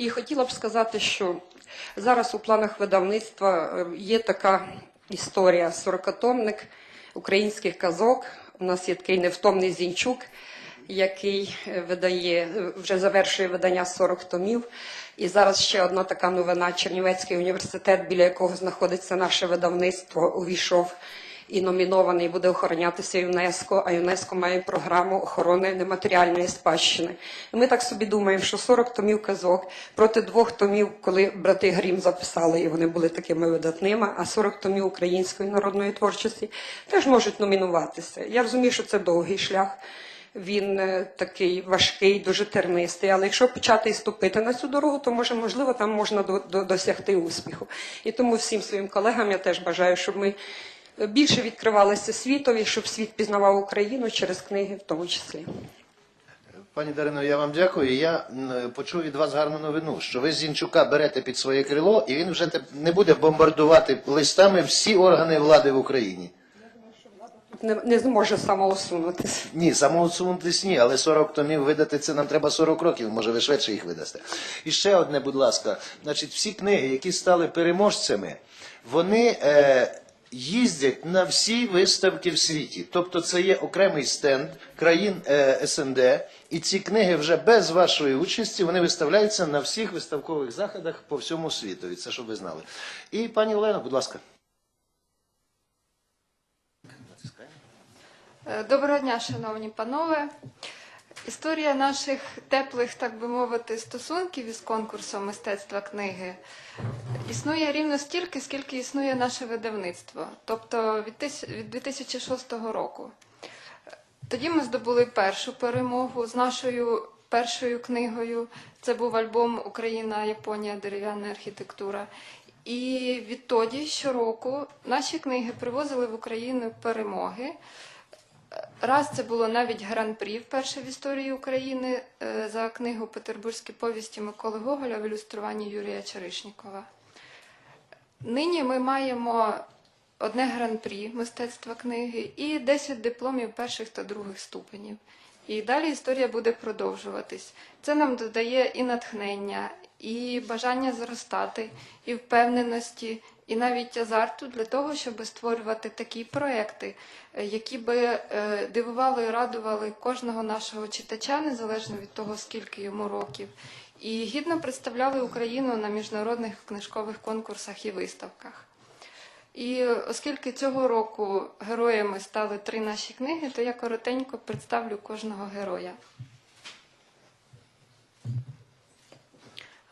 І хотіла б сказати, що зараз у планах видавництва е, є така історія 40-томник українських казок. У нас є такий невтомний Зінчук, який е, видає, е, вже завершує видання 40 томів. І зараз ще одна така новина. Чернівецький університет, біля якого знаходиться наше видавництво, увійшов і номінований буде охоронятися ЮНЕСКО, а ЮНЕСКО має програму охорони нематеріальної спадщини. І ми так собі думаємо, що 40 томів казок проти двох томів, коли брати Грім записали, і вони були такими видатними, а 40 томів української народної творчості теж можуть номінуватися. Я розумію, що це довгий шлях. Він е, такий важкий, дуже тернистий. Але якщо почати і ступити на цю дорогу, то може, можливо, там можна до, до, досягти успіху. І тому всім своїм колегам я теж бажаю, щоб ми більше відкривалися світові, щоб світ пізнавав Україну через книги, в тому числі. Пані Дарино, я вам дякую. Я почув від вас гарну новину, що ви Зінчука берете під своє крило, і він вже не буде бомбардувати листами всі органи влади в Україні. Не, не зможе самоусунутися. Ні, самоусунутись ні, але 40 томів видати це нам треба 40 років, може ви швидше їх видасте. І ще одне, будь ласка, значить, всі книги, які стали переможцями, вони е, їздять на всі виставки в світі. Тобто це є окремий стенд країн е, СНД, і ці книги вже без вашої участі вони виставляються на всіх виставкових заходах по всьому світу. І це щоб ви знали. І пані Олена, будь ласка. Е, Доброго дня, шановні панове. Історія наших теплих, так би мовити, стосунків із конкурсом мистецтва книги існує рівно стільки, скільки існує наше видавництво, тобто від тис- від 2006 року. Тоді ми здобули першу перемогу з нашою першою книгою. Це був альбом Україна, Японія, дерев'яна архітектура. І відтоді щороку наші книги привозили в Україну перемоги. Раз це було навіть гран-прі вперше в історії України е, за книгу Петербурзькі повісті Миколи Гоголя в ілюструванні Юрія Черишнікова. Нині ми маємо одне гран-прі мистецтва книги і 10 дипломів перших та других ступенів. І далі історія буде продовжуватись. Це нам додає і натхнення, і бажання зростати, і впевненості, і навіть азарту для того, щоб створювати такі проекти, е, які би е, дивували і радували кожного нашого читача, незалежно від того, скільки йому років, і гідно представляли Україну на міжнародних книжкових конкурсах і виставках. І оскільки цього року героями стали три наші книги, то я коротенько представлю кожного героя.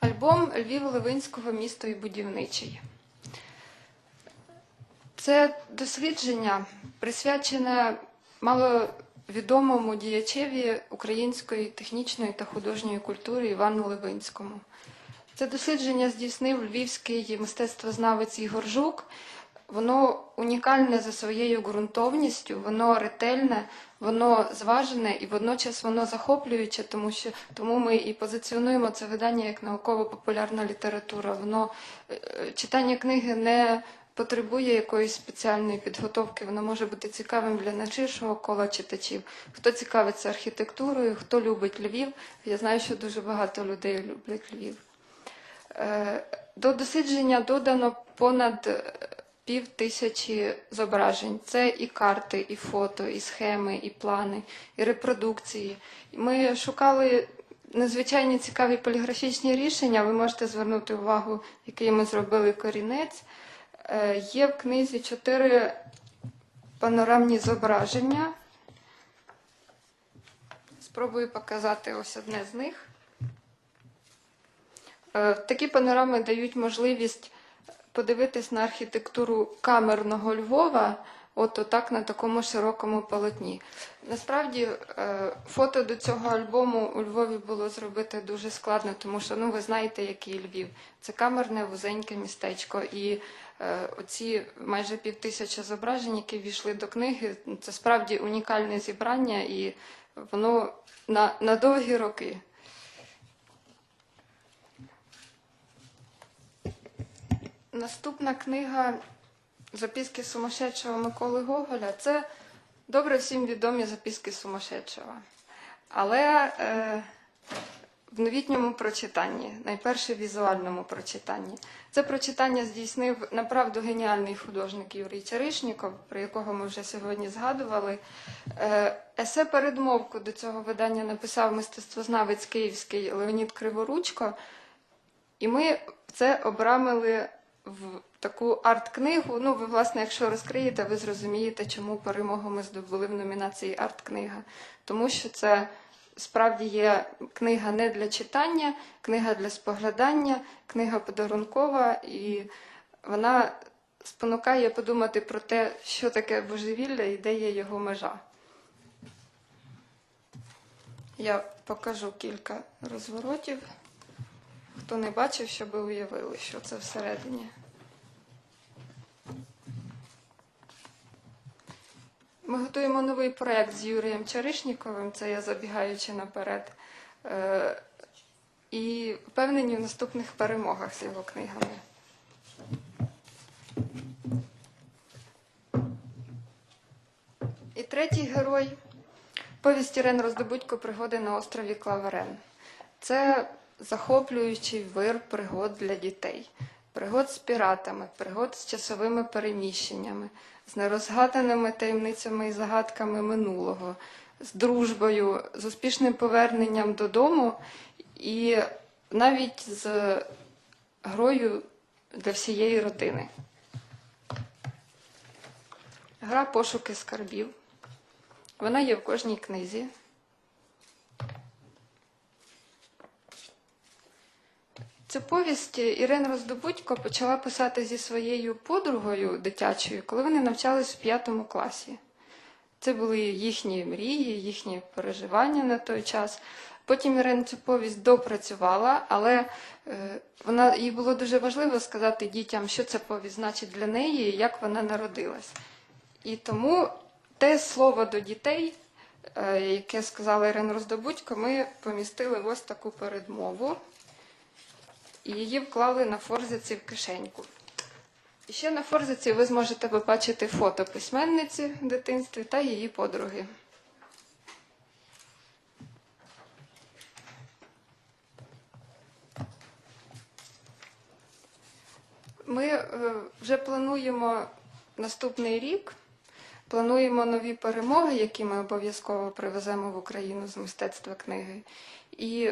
Альбом Львів Левинського місто і будівничий. Це дослідження присвячене маловідомому діячеві української технічної та художньої культури Івану Левинському. Це дослідження здійснив львівський мистецтвознавець Ігор Жук. Воно унікальне за своєю ґрунтовністю, воно ретельне, воно зважене і водночас воно захоплююче, тому що тому ми і позиціонуємо це видання як науково-популярна література. Воно е, читання книги не потребує якоїсь спеціальної підготовки. Воно може бути цікавим для найширшого кола читачів. Хто цікавиться архітектурою, хто любить Львів. Я знаю, що дуже багато людей люблять Львів. Е, До дослідження додано понад е, пів тисячі зображень. Це і карти, і фото, і схеми, і плани, і репродукції. Ми шукали надзвичайні цікаві поліграфічні рішення. Ви можете звернути увагу, який ми зробили корінець. Е, Є в книзі чотири панорамні зображення. Спробую показати ось одне з них. Е, Такі панорами дають можливість подивитись на архітектуру камерного Львова, от отак на такому широкому полотні. Насправді, е, фото до цього альбому у Львові було зробити дуже складно, тому що ну ви знаєте, який Львів. Це камерне вузеньке містечко. І оці майже півтисячі зображень, які війшли до книги, це справді унікальне зібрання, і воно на, на довгі роки. Наступна книга Записки сумасшедшого Миколи Гоголя це добре всім відомі записки сумасшедшого. Але е, в новітньому прочитанні, найперше візуальному прочитанні. Це прочитання здійснив направду геніальний художник Юрій Чаришніков, про якого ми вже сьогодні згадували. Е, Есе передмовку до цього видання написав мистецтвознавець київський Леонід Криворучко, і ми це обрамили в таку арт-книгу. Ну, ви, власне, якщо розкриєте, ви зрозумієте, чому перемогу ми здобули в номінації арт-книга. Тому що це справді є книга не для читання, книга для споглядання, книга подарункова, і вона спонукає подумати про те, що таке божевілля і де є його межа. Я покажу кілька розворотів. Хто не бачив, щоб уявили, що це всередині. Ми готуємо новий проєкт з Юрієм Чаришніковим, це я забігаючи наперед. Е, І впевнені в наступних перемогах з його книгами. І третій герой повість Ірен Роздобудько пригоди на острові Клаверен. Це захоплюючий вир пригод для дітей. Пригод з піратами, пригод з часовими переміщеннями, з нерозгаданими таємницями і загадками минулого, з дружбою, з успішним поверненням додому і навіть з грою для всієї родини. Гра пошуки скарбів. Вона є в кожній книзі. Цю повість Ірина Роздобудько почала писати зі своєю подругою дитячою, коли вони навчались в п'ятому класі. Це були їхні мрії, їхні переживання на той час. Потім Ірина цю повість допрацювала, але е, вона, їй було дуже важливо сказати дітям, що ця повість значить для неї і як вона народилась. І тому те слово до дітей, е, яке сказала Ірина Роздобудько, ми помістили в ось таку передмову і її вклали на форзиці в кишеньку. І ще на форзиці ви зможете побачити фото письменниці в дитинстві та її подруги. Ми е, вже плануємо наступний рік, плануємо нові перемоги, які ми обов'язково привеземо в Україну з мистецтва книги. І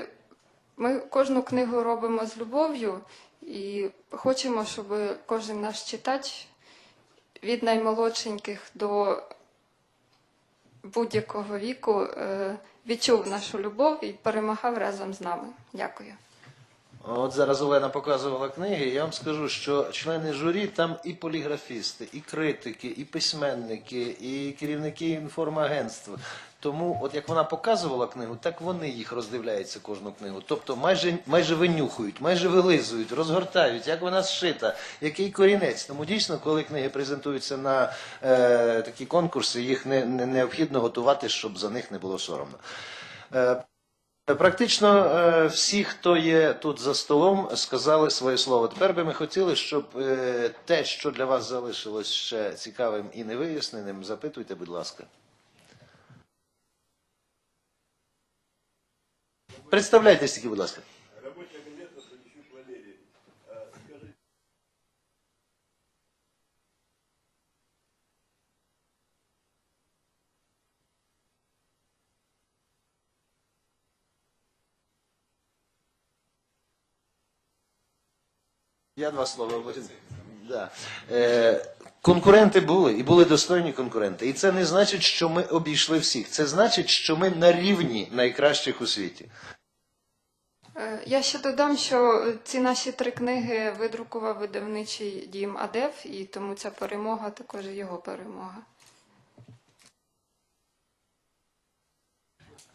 ми кожну книгу робимо з любов'ю і хочемо, щоб кожен наш читач від наймолодшеньких до будь-якого віку е, відчув нашу любов і перемагав разом з нами. Дякую. От зараз Олена показувала книги. Я вам скажу, що члени журі там і поліграфісти, і критики, і письменники, і керівники інформагентств. Тому, от як вона показувала книгу, так вони їх роздивляються кожну книгу. Тобто майже майже винюхують, майже вилизують, розгортають, як вона зшита, який корінець. Тому дійсно, коли книги презентуються на е, такі конкурси, їх не, не необхідно готувати, щоб за них не було соромно. Е, Практично е, всі, хто є тут за столом, сказали своє слово. Тепер би ми хотіли, щоб е, те, що для вас залишилось ще цікавим і невиясненим, запитуйте, будь ласка. Представляйтесь тільки, будь ласка. Я два слова. Да. Е, конкуренти були і були достойні конкуренти. І це не значить, що ми обійшли всіх. Це значить, що ми на рівні найкращих у світі. Е, Я ще додам, що ці наші три книги видрукував видавничий дім АДЕФ, і тому ця перемога також його перемога.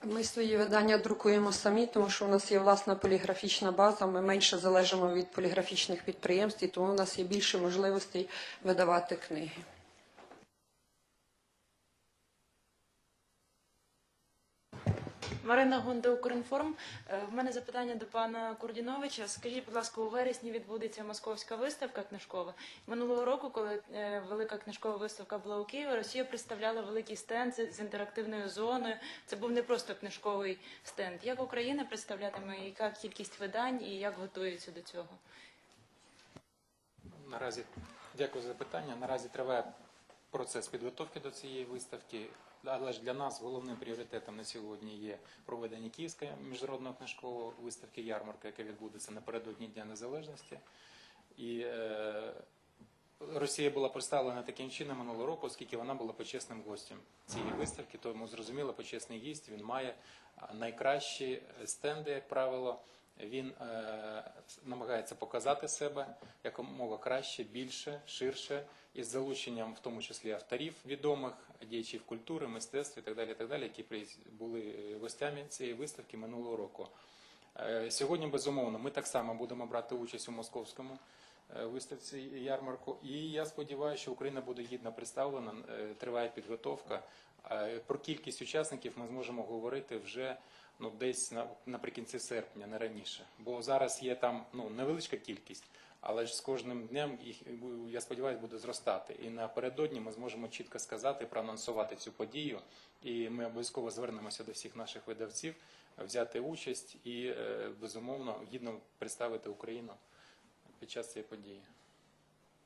Ми свої видання друкуємо самі, тому що у нас є власна поліграфічна база. Ми менше залежимо від поліграфічних підприємств, і тому у нас є більше можливостей видавати книги. Марина Гунда, Укрінформ. Е, В мене запитання до пана Курдіновича. Скажіть, будь ласка, у вересні відбудеться московська виставка книжкова. Минулого року, коли е, велика книжкова виставка була у Києві, Росія представляла великий стенд з інтерактивною зоною. Це був не просто книжковий стенд. Як Україна представлятиме, яка кількість видань і як готується до цього? Наразі дякую за питання. Наразі триває процес підготовки до цієї виставки. Але ж для нас головним пріоритетом на сьогодні є проведення Київської міжнародної книжкової виставки ярмарка, яка відбудеться напередодні Дня Незалежності. І е, Росія була представлена таким чином минулого року, оскільки вона була почесним гостем цієї виставки. Тому зрозуміло, почесний гість він має найкращі стенди, як правило. Він е, намагається показати себе якомога краще, більше, ширше, із залученням, в тому числі авторів відомих, діячів культури, мистецтв і так далі, і так далі, які були е, гостями цієї виставки минулого року. Е, Сьогодні, безумовно, ми так само будемо брати участь у московському е, виставці ярмарку. І я сподіваюся, що Україна буде гідно представлена. Е, Триває підготовка. Про кількість учасників ми зможемо говорити вже ну, десь на, наприкінці серпня, не раніше. Бо зараз є там ну, невеличка кількість, але ж з кожним днем їх, я сподіваюся, буде зростати. І напередодні ми зможемо чітко сказати, проанонсувати цю подію. І ми обов'язково звернемося до всіх наших видавців, взяти участь і, е, безумовно, гідно представити Україну під час цієї події.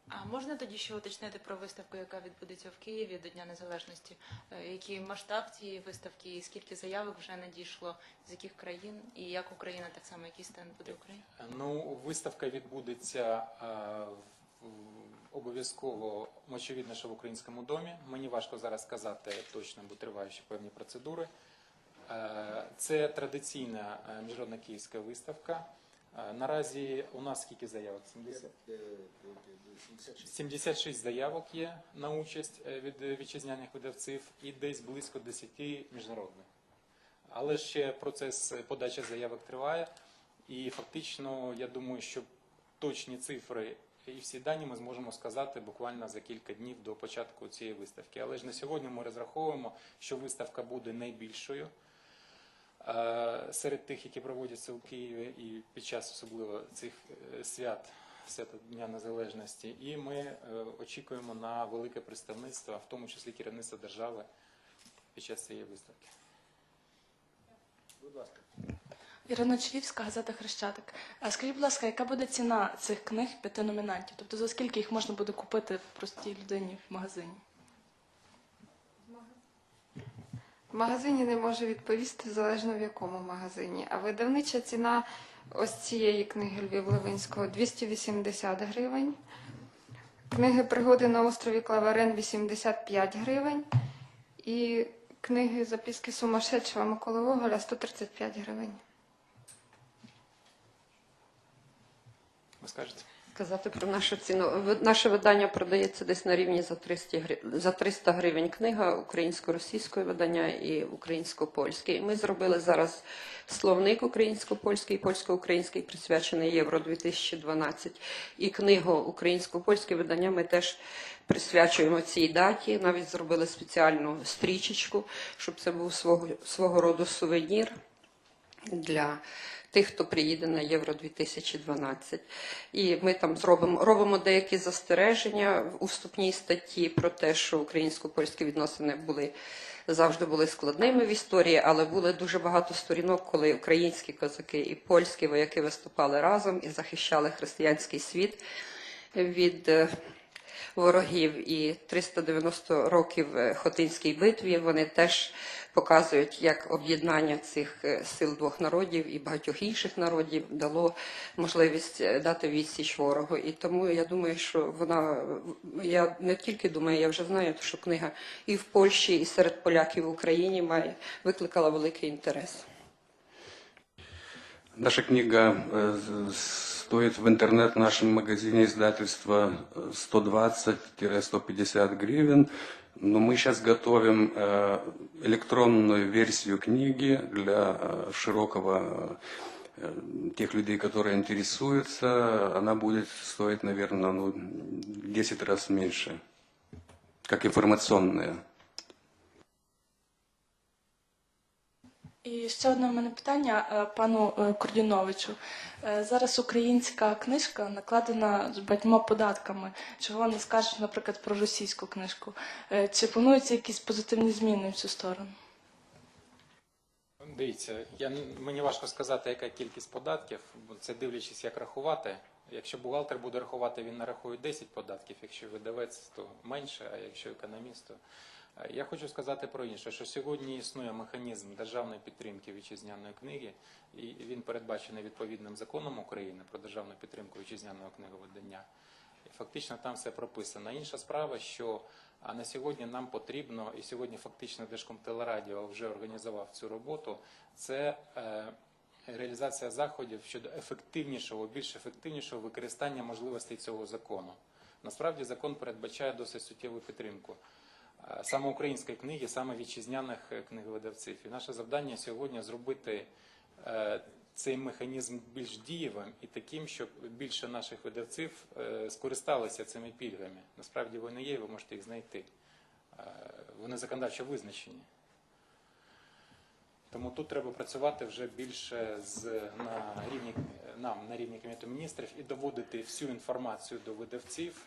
А можна тоді ще уточнити про виставку, яка відбудеться в Києві до Дня Незалежності? Е, Який масштаб цієї виставки, і скільки заявок вже надійшло, з яких країн, і як Україна так само, який стенд буде України? Ну, виставка відбудеться е, обов'язково, очевидно, що в українському домі. Мені важко зараз сказати точно, бо тривають ще певні процедури. Е, Це традиційна е, міжнародна київська виставка. Е, Наразі у нас скільки заявок? 70? 76 заявок є на участь е, від е, вітчизняних видавців і десь близько 10 міжнародних. Але ще процес подачі заявок триває, і фактично я думаю, що точні цифри і всі дані ми зможемо сказати буквально за кілька днів до початку цієї виставки. Але ж на сьогодні ми розраховуємо, що виставка буде найбільшою е, серед тих, які проводяться у Києві і під час особливо цих е, свят. Свята Дня Незалежності, і ми е, очікуємо на велике представництво, в тому числі керівництво держави під час цієї виставки. Будь ласка. Ірина Чрівська, газета Хрещатик. А скажіть, будь ласка, яка буде ціна цих книг п'яти номінантів? Тобто за скільки їх можна буде купити в простій людині в магазині? В магазині не можу відповісти залежно в якому магазині. А видавнича ціна ось цієї книги Львів Левинського 280 гривень. Книги Пригоди на острові Клаварен 85 гривень. І книги Записки сумасшедшого Миколи Гоголя 135 гривень. Ви скажете? Сказати про нашу ціну. Наше видання продається десь на рівні за 300 гривень, за 300 гривень книга українсько-російського видання і українсько-польське. І Ми зробили зараз словник українсько-польський польсько-український, присвячений Євро 2012. І книгу українсько-польське видання ми теж присвячуємо цій даті. Навіть зробили спеціальну стрічечку, щоб це був свого, свого роду сувенір для тих, хто приїде на Євро 2012. І ми там зробимо робимо деякі застереження у вступній статті про те, що українсько-польські відносини були завжди були складними в історії, але було дуже багато сторінок, коли українські козаки і польські вояки виступали разом і захищали християнський світ від е, ворогів і 390 років е, Хотинській битві. Вони теж показують, як об'єднання цих е, сил двох народів і багатьох інших народів дало можливість е, дати відсіч ворогу. І тому я думаю, що вона я не тільки думаю, я вже знаю, що книга і в Польщі, і серед поляків в Україні має викликала великий інтерес. Наша книга э, с- стоит в интернет нашем магазине издательства э, 120-150 гривен. Но мы сейчас готовим э, электронную версию книги для э, широкого э, тех людей, которые интересуются. Она будет стоить, наверное, ну, 10 раз меньше, как информационная. І ще одне в мене питання е, пану е, Кордюновичу. Е, Зараз українська книжка накладена з багатьма податками. Чого не скажеш, наприклад, про російську книжку? Чи плануються якісь позитивні зміни в цю сторону? Дивіться, я, мені важко сказати, яка кількість податків, бо це дивлячись, як рахувати. Якщо бухгалтер буде рахувати, він нарахує 10 податків, якщо видавець, то менше, а якщо економіст, то... Я хочу сказати про інше, що сьогодні існує механізм державної підтримки вітчизняної книги, і він передбачений відповідним законом України про державну підтримку вітчизняного книговидання. І фактично там все прописано. Інша справа, що на сьогодні нам потрібно, і сьогодні фактично Держкомтелерадіо вже організував цю роботу. Це е, реалізація заходів щодо ефективнішого, більш ефективнішого використання можливостей цього закону. Насправді закон передбачає досить суттєву підтримку саме української книги, саме вітчизняних е, книговидавців. І наше завдання сьогодні зробити е, цей механізм більш дієвим і таким, щоб більше наших видавців е, скористалися цими пільгами. Насправді вони є, ви можете їх знайти. Е, Вони законодавчо визначені. Тому тут треба працювати вже більше з на рівні нам на рівні кабінету міністрів і доводити всю інформацію до видавців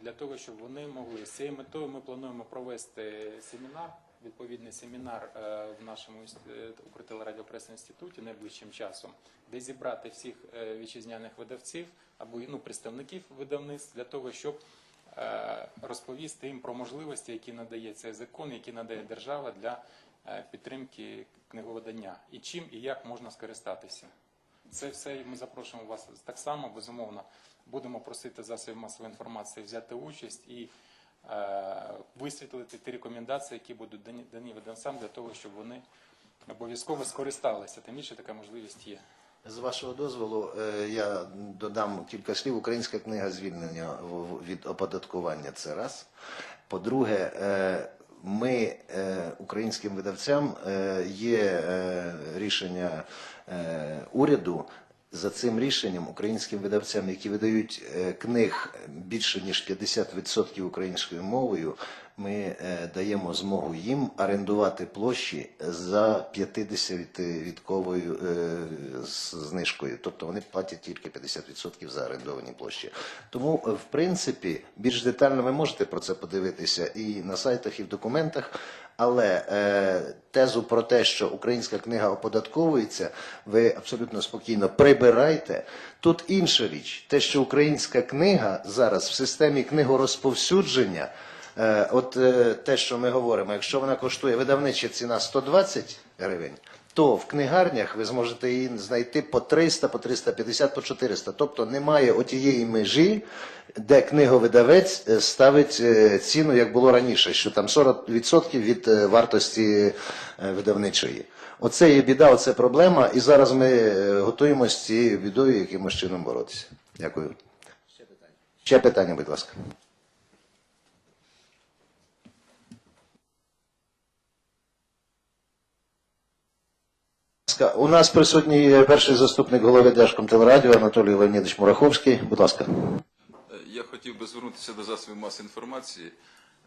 для того, щоб вони могли з цією метою. Ми плануємо провести семінар, відповідний семінар е, в нашому е, інституті найближчим часом, де зібрати всіх е, вітчизняних видавців або ну представників видавництв для того, щоб розповісти їм про можливості, які надає цей закон, які надає держава для підтримки книговидання, і чим і як можна скористатися. Це все ми запрошуємо вас так само, безумовно. Будемо просити засобів масової інформації взяти участь і е, висвітлити ті рекомендації, які будуть дані, дані видавцям для того, щоб вони обов'язково скористалися. Тим більше така можливість є. З вашого дозволу, е, я додам кілька слів. Українська книга звільнення від оподаткування це раз. По-друге, е, ми е, українським видавцям є рішення уряду. За цим рішенням українським видавцям, які видають е, книг більше ніж 50% українською мовою, ми е, даємо змогу їм орендувати площі за 50-відковою е, знижкою. Тобто вони платять тільки 50% за орендовані площі. Тому, е, в принципі, більш детально ви можете про це подивитися і на сайтах, і в документах. Але е, тезу про те, що українська книга оподатковується, ви абсолютно спокійно прибирайте. Тут інша річ, те, що українська книга зараз в системі книгорозповсюдження, от е, те, що ми говоримо, якщо вона коштує видавнича ціна 120 гривень, то в книгарнях ви зможете її знайти по 300, по 350, по 400. Тобто немає отієї межі, де книговидавець е, ставить е, ціну, як було раніше, що там 40% від е, вартості е, видавничої. Оце є біда, оце проблема, і зараз ми е, готуємося з цією бідою якимось чином боротися. Дякую. Ще питання. Ще питання, будь ласка. Ласка, У нас присутній перший заступник голови Держкомтелерадіо Анатолій Леонідович Мураховський. Будь ласка. Е, Я хотів би звернутися до засобів масової інформації,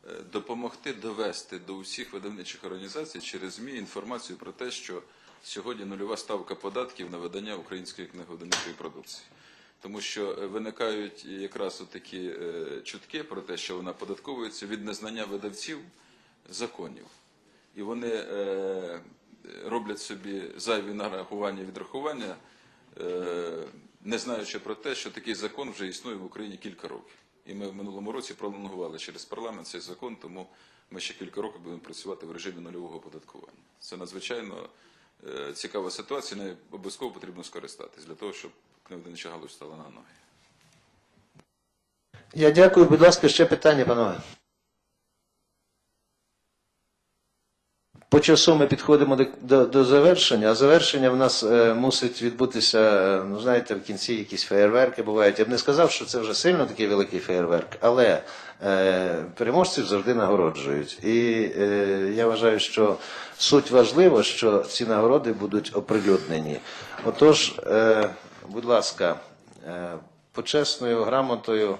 е, допомогти довести до усіх видавничих організацій через ЗМІ інформацію про те, що сьогодні нульова ставка податків на видання української книговидавничої продукції. Тому що е, виникають якраз такі чутки про те, що вона податковується від незнання видавців законів. І вони роблять собі зайві нарахування і відрахування, е, не знаючи про те, що такий закон вже існує в Україні кілька років. І ми в минулому році пролонгували через парламент цей закон, тому ми ще кілька років будемо працювати в режимі нульового оподаткування. Це надзвичайно е, цікава ситуація, нею обов'язково потрібно скористатись для того, щоб книговидавнича галузь стала на ноги. Я дякую, будь ласка, ще питання, панове. По часу ми підходимо до, до, до завершення, а завершення в нас е, мусить відбутися, е, ну знаєте, в кінці якісь феєрверки бувають. Я б не сказав, що це вже сильно такий великий феєрверк, але е, переможців завжди нагороджують. І е, я вважаю, що суть важлива, що ці нагороди будуть оприлюднені. Отож, е, будь ласка, е, почесною грамотою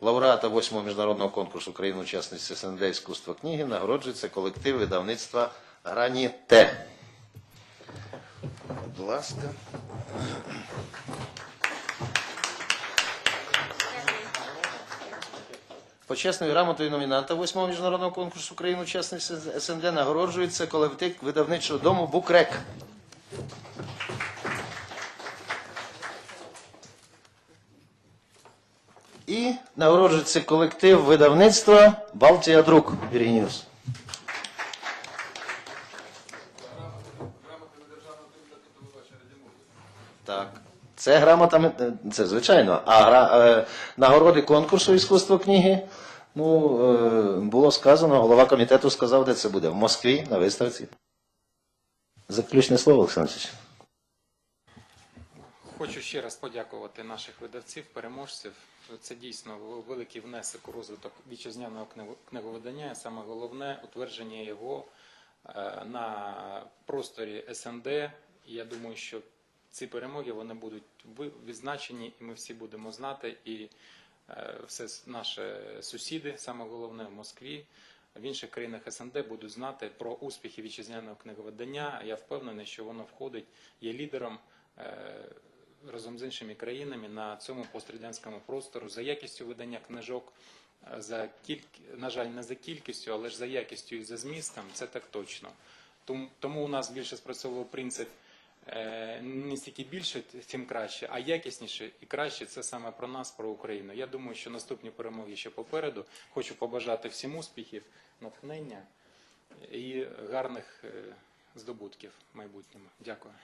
лауреата 8-го міжнародного конкурсу України учасниці СНД іскусства книги нагороджується колектив видавництва Граніте. Будь ласка. Почесною грамотою номінанта 8-го міжнародного конкурсу України учасниць СНД нагороджується колектив видавничого дому Букрек. І нагороджується колектив видавництва Балтія Друк. Віргініус. Це грамота, е, це звичайно. А гра, е, нагороди конкурсу іскусство книги, ну, е, було сказано, голова комітету сказав, де це буде. В Москві на виставці. Заключне слово, Олександр. Хочу ще раз подякувати наших видавців, переможців. Це дійсно великий внесок у розвиток вітчизняного книговидання. Саме головне утвердження його на просторі СНД. Я думаю, що ці перемоги вони будуть відзначені, і ми всі будемо знати. І е, все наші сусіди, саме головне в Москві, в інших країнах СНД будуть знати про успіхи вітчизняного книговидання. Я впевнений, що воно входить, є лідером. е, разом з іншими країнами на цьому пострадянському простору за якістю видання книжок, е, за кільк... на жаль, не за кількістю, але ж за якістю і за змістом, це так точно. Тому, тому у нас більше спрацьовував принцип не стільки більше, тим краще, а якісніше і краще це саме про нас, про Україну. Я думаю, що наступні перемоги ще попереду. Хочу побажати всім успіхів, натхнення і гарних е, здобутків майбутньому. Дякую.